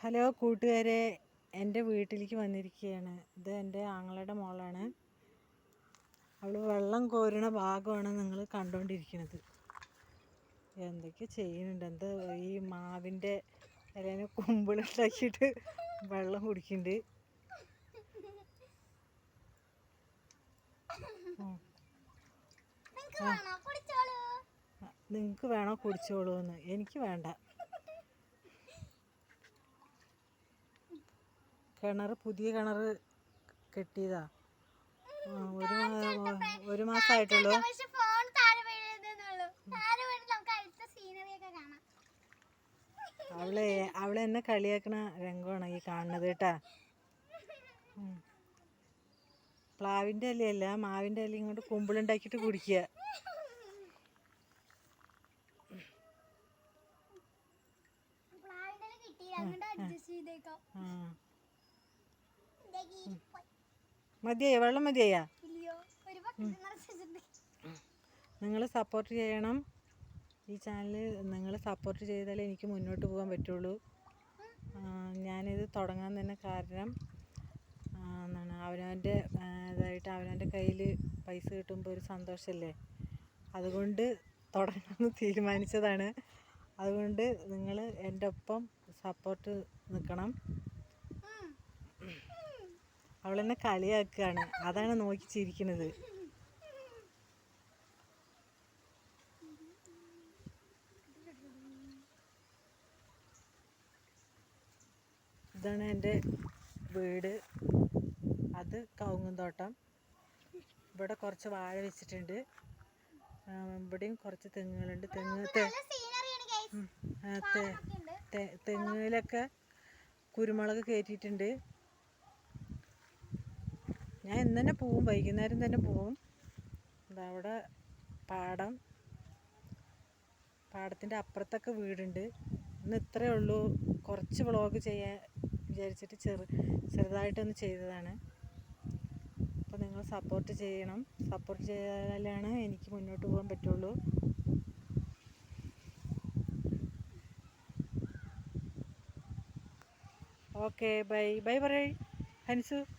Hello കൂട്ടുകാരെ എന്റെ വീട്ടിലേക്ക് വന്നിരിക്കുകയാണ്. ഇത് എന്റെ ആങ്ങളുടെ മോളാണ്. അവൾ വെള്ളം കോരുന്ന ഭാഗമാണ് നിങ്ങൾ കണ്ടുകൊണ്ടിരിക്കുന്നത്. എന്തൊക്കെ ചെയ്യുന്നുണ്ട്? എന്താ ഈ മാവിന്റെ ഇലേനെ കുമ്പിളുണ്ടാക്കിയിട്ട് വെള്ളം കുടിക്കുന്നുണ്ട്. നിങ്ങൾക്ക് വേണോ കുടിച്ചോളൂ? എന്ന് എനിക്ക് വേണ്ട. കിണർ പുതിയ കിണർ കെട്ടിയതാ. ഒരു ഒരു മാസമായിട്ടുള്ളൂ അവളെ അവളെ എന്നെ കളിയാക്കണ രംഗമാണ് ഈ കാണുന്നത് കേട്ടാ. പ്ലാവിന്റെ പ്ലാവിന്റെ ഇലയല്ല മാവിന്റെ ഇല ഇങ്ങോട്ട് കുമ്പിളുണ്ടാക്കിയിട്ട് കുടിക്കുക. ആ. മതിയായോ? വെള്ളം മതിയായാ? നിങ്ങൾ സപ്പോർട്ട് ചെയ്യണം. ഈ ചാനൽ നിങ്ങൾ സപ്പോർട്ട് ചെയ്താലേ എനിക്ക് മുന്നോട്ട് പോകാൻ പറ്റുള്ളൂ. ഞാനിത് തുടങ്ങാൻ തന്നെ കാരണം എന്താണ് അവനവന്റെ ഇതായിട്ട് അവനവന്റെ കയ്യിൽ പൈസ കിട്ടുമ്പോൾ ഒരു സന്തോഷമല്ലേ അതുകൊണ്ട് തുടങ്ങാമെന്ന് തീരുമാനിച്ചതാണ്. അതുകൊണ്ട് നിങ്ങൾ എന്റെ ഒപ്പം സപ്പോർട്ട് നിൽക്കണം. അവളെന്നെ കളിയാക്കുകയാണ് അതാണ് നോക്കി ചിരിക്കുന്നത് ഇതാണ് എന്റെ വീട്. അത് കവുങ്ങുന്തോട്ടം ഇവിടെ കുറച്ച് വാഴ വെച്ചിട്ടുണ്ട്. ഇവിടെയും കുറച്ച് തെങ്ങുകളുണ്ട്. തെങ്ങ് തെങ്ങിലൊക്കെ കുരുമുളക് കയറ്റിയിട്ടുണ്ട്. ഞാൻ ഇന്ന് തന്നെ പോവും വൈകുന്നേരം തന്നെ പോവും. അവിടെ പാടം. പാടത്തിന്റെ അപ്പുറത്തൊക്കെ വീടുണ്ട്. ഇന്ന് ഇത്രയേ ഉള്ളൂ. കുറച്ച് വ്ളോഗ് ചെയ്യാൻ വിചാരിച്ചിട്ട് ചെറു ചെറുതായിട്ടൊന്ന് ചെയ്തതാണ്. അപ്പോൾ നിങ്ങൾ സപ്പോർട്ട് ചെയ്യണം. സപ്പോർട്ട് ചെയ്താലാണ് എനിക്ക് മുന്നോട്ട് പോകാൻ പറ്റുള്ളൂ. ഓക്കെ ബൈ ബൈ പറയ്. ഹൻസു.